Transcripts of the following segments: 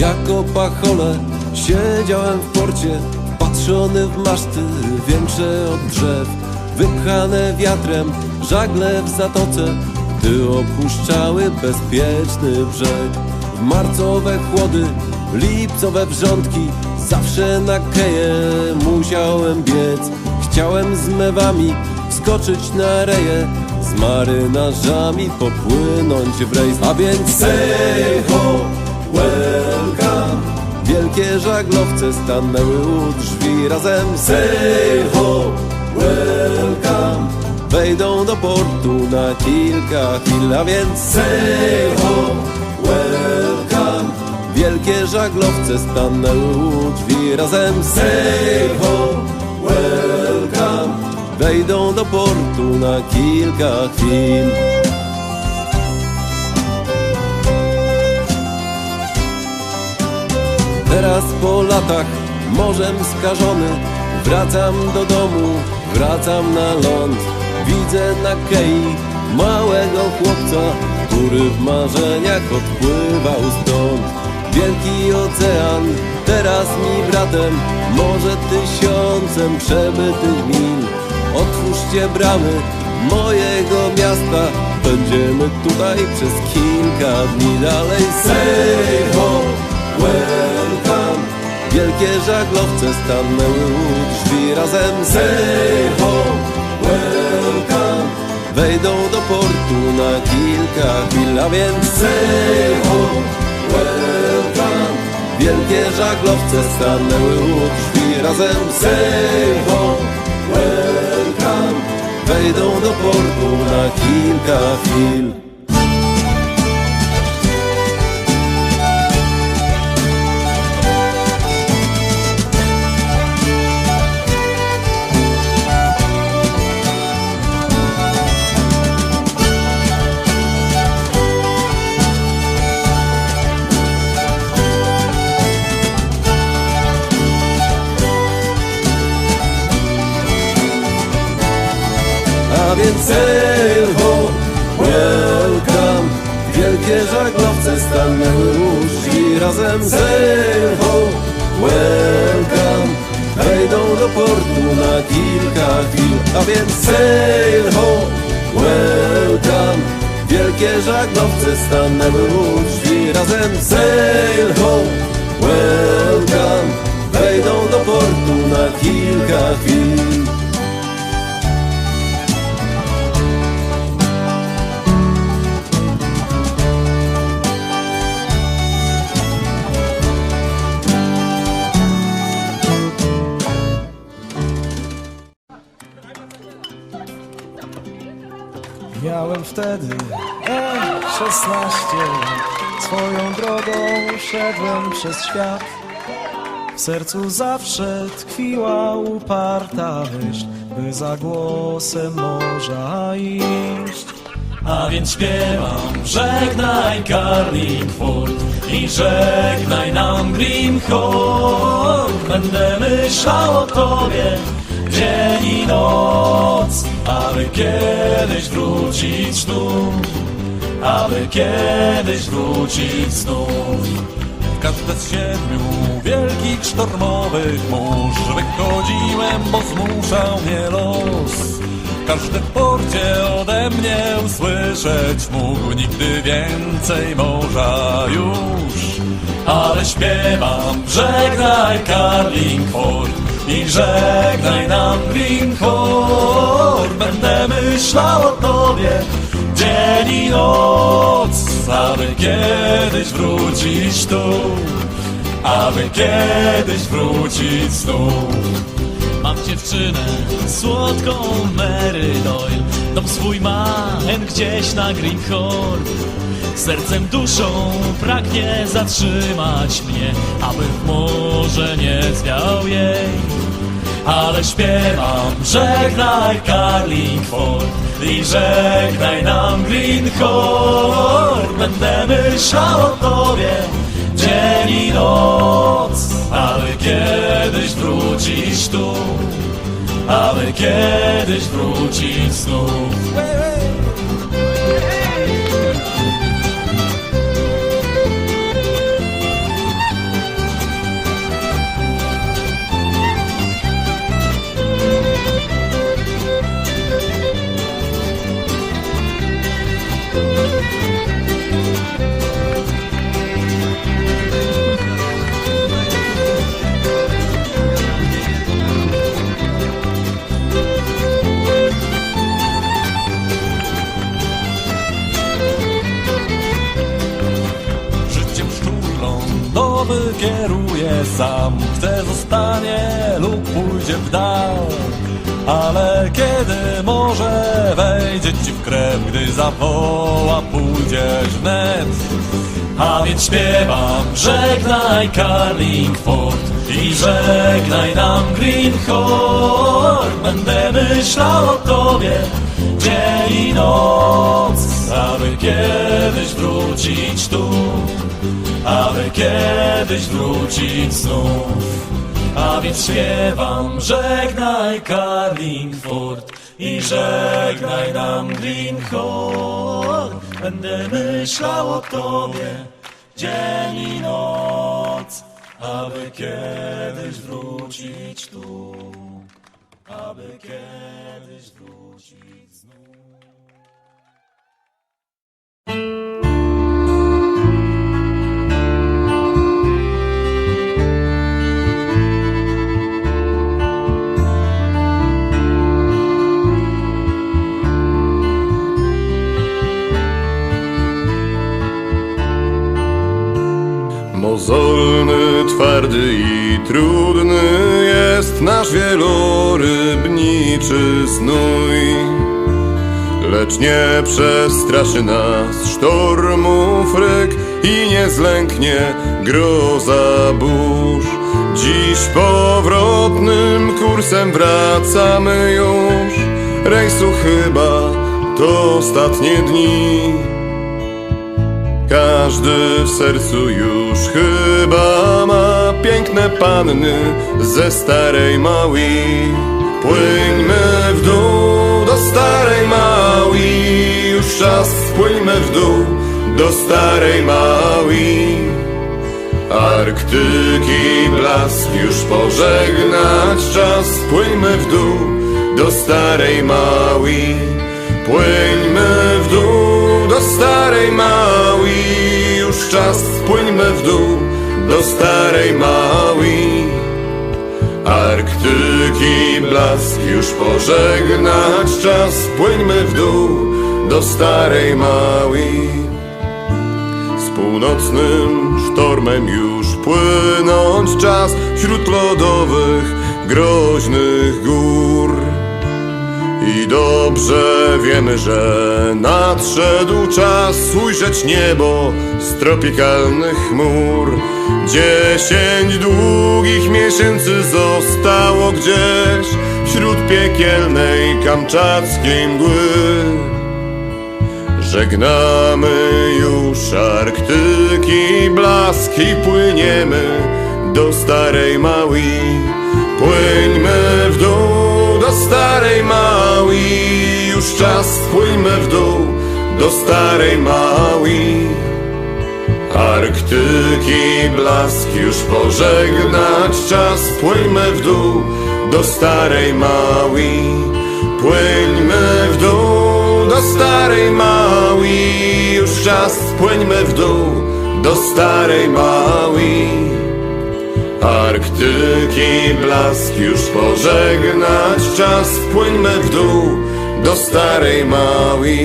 jako pachole Siedziałem w porcie, patrzony w maszty Większe od drzew, wypchane wiatrem Żagle w zatoce, gdy opuszczały bezpieczny brzeg. W marcowe chłody, lipcowe wrzątki Zawsze na keję musiałem biec. Chciałem z mewami wskoczyć na reję Z marynarzami popłynąć w rejs. A więc say ho, welcome. Wielkie żaglowce stanęły u drzwi Razem. Say ho, welcome. Wejdą do portu na kilka chwil A więc say ho, welcome. Wielkie żaglowce stanęły u drzwi Razem. Say ho, welcome. Wejdą do portu na kilka chwil Teraz po latach morzem skażony. Wracam do domu, wracam na ląd. Widzę na kei małego chłopca Który w marzeniach odpływał stąd. Wielki ocean, teraz mi bratem Może tysiącem przebytych mil. Otwórzcie bramy mojego miasta Będziemy tutaj przez kilka dni dalej. Say ho, welcome Wielkie żaglowce stanęły u drzwi Razem. Say ho, welcome. Wejdą do portu na kilka chwil A więc say ho, welcome. Wielkie żaglowce stanęły u drzwi Razem. Say ho, welcome. Wejdą do portu na kilka chwil więc sail ho, welcome. Wielkie żaglowce stanęły u drzwi Razem sail ho, welcome. Wejdą do portu na kilka chwil A więc sail ho, welcome. Wielkie żaglowce stanęły u drzwi Razem sail ho, welcome. Wejdą do portu na kilka chwil Miałem wtedy e, 16 lat Swoją drogą szedłem przez świat. W sercu zawsze tkwiła uparta myśl By za głosem morza iść. A więc śpiewam, żegnaj Carlingford i żegnaj nam Greenhorn. Będę myślał o tobie dzień i noc, aby kiedyś wrócić znów, aby kiedyś wrócić znów. Każde z siedmiu wielkich sztormowych mórz wychodziłem, bo zmuszał mnie los. Każdy w porcie ode mnie usłyszeć mógł nigdy więcej morza już. Ale śpiewam, żegnaj Carlingford i żegnaj nam Greenhorn. Będę myślał o tobie dzień i noc, aby kiedyś wrócić tu, aby kiedyś wrócić znów. Mam dziewczynę, słodką Mary Doyle Dom swój ma gdzieś na Greenhorn Sercem, duszą pragnie zatrzymać mnie Aby w morze nie zwiał jej. Ale śpiewam, żegnaj Carlingford I żegnaj nam Greenhorn Będę myślał o tobie dzień i noc Aby kiedyś wrócić tu Aby kiedyś wrócić znów kieruje sam Chce zostanie lub pójdzie w dal. Ale kiedy może wejdzie ci w krew Gdy zawoła pójdziesz wnet? A więc śpiewam Żegnaj Carlingford I żegnaj nam Greenhorn. Będę myślał o tobie Dzień i noc Aby kiedyś wrócić tu aby kiedyś wrócić znów. A więc śpiewam, żegnaj Carlingford i żegnaj nam Greenhorn. Będę myślał o tobie dzień i noc, aby kiedyś wrócić tu, aby kiedyś wrócić znów. Mozolny, twardy i trudny jest nasz wielorybniczy znój. Lecz nie przestraszy nas sztormów ryk i nie zlęknie groza burz. Dziś powrotnym kursem wracamy już, rejsu chyba to ostatnie dni. Każdy w sercu już chyba ma piękne panny ze starej mały. Płyńmy w dół do starej mały, już czas płyńmy w dół do starej mały. Arktyki blask już pożegnać czas, płyńmy w dół do starej mały. Płyńmy w dół do starej mały, czas, płyńmy w dół do starej mały. Arktyki blask już pożegnać czas, płyńmy w dół do starej mały. Z północnym sztormem już płynąć czas wśród lodowych, groźnych gór. I dobrze wiemy, że nadszedł czas ujrzeć niebo z tropikalnych chmur. Dziesięć długich miesięcy zostało gdzieś wśród piekielnej kamczackiej mgły. Żegnamy już Arktyki blask i płyniemy do starej mały. Płyńmy w dół do starej mały, już czas płyńmy w dół do starej mały. Arktyki blask już pożegnać czas, płyńmy w dół do starej mały. Płyńmy w dół do starej mały, już czas, płyńmy w dół do starej mały. Arktyki blask już pożegnać czas, płyńmy w dół do starej mały.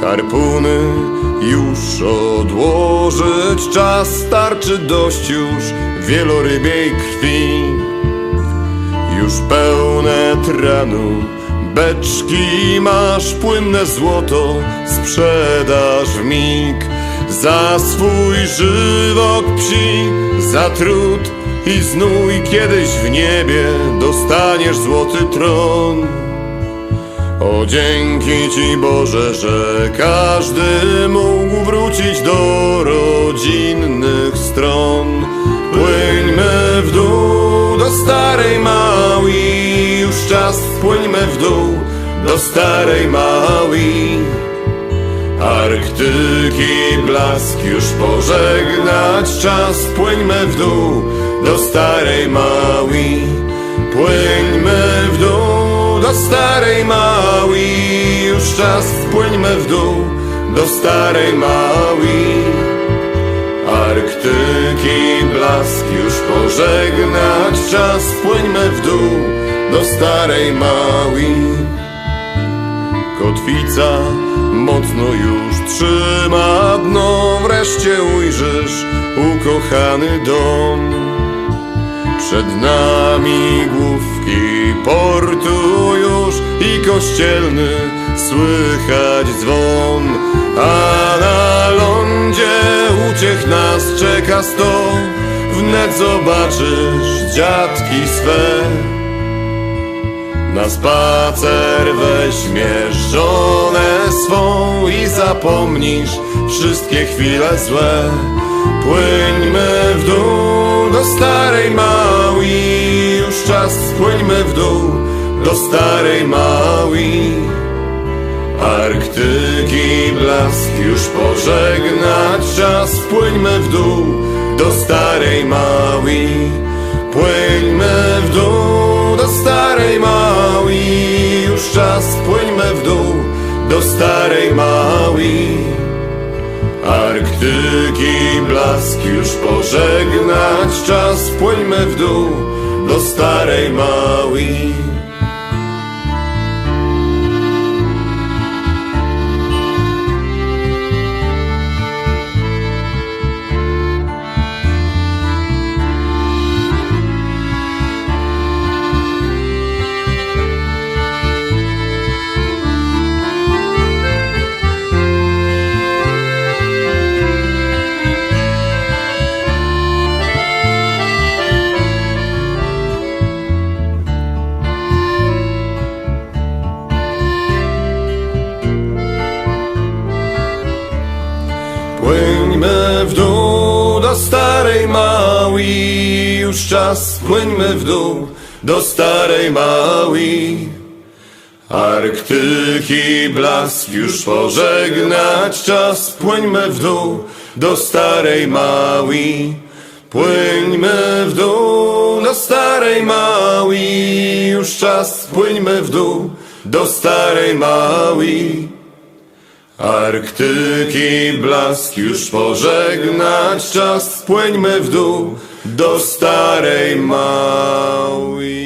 Harpuny już odłożyć czas, starczy dość już wielorybiej krwi. Już pełne tranu beczki masz, płynne złoto sprzedaż w mig. Za swój żywot psi, za trud i znój kiedyś w niebie dostaniesz złoty tron. O dzięki Ci Boże, że każdy mógł wrócić do rodzinnych stron. Płyńmy w dół do starej mały, już czas płyńmy w dół do starej mały. Arktyki blask już pożegnać czas, płyńmy w dół do starej mały. Płyńmy w dół do starej mały, już czas, płyńmy w dół do starej mały. Arktyki blask już pożegnać czas, płyńmy w dół do starej mały. Kotwica mocno już trzyma dno, wreszcie ujrzysz ukochany dom. Przed nami główki portu już i kościelny słychać dzwon, a na lądzie uciech nas czeka sto, wnet zobaczysz dziadki swe. Na spacer weźmiesz żonę swą i zapomnisz wszystkie chwile złe. Płyńmy w dół do starej Maui, już czas płyńmy w dół do starej Maui. Arktyki blask już pożegnać czas, płyńmy w dół do starej Maui. Płyńmy w dół do starej Maui, już czas, płyńmy w dół do starej Maui. Arktyki blask już pożegnać czas, płyńmy w dół do starej Maui. Starej Maui, już czas, płyńmy w dół do starej Maui. Arktyki blask już pożegnać czas, płyńmy w dół do starej Maui. Płyńmy w dół do starej Maui, już czas, płyńmy w dół do starej Maui. Arktyki blask już pożegnać czas, płyńmy w dół do starej Maui.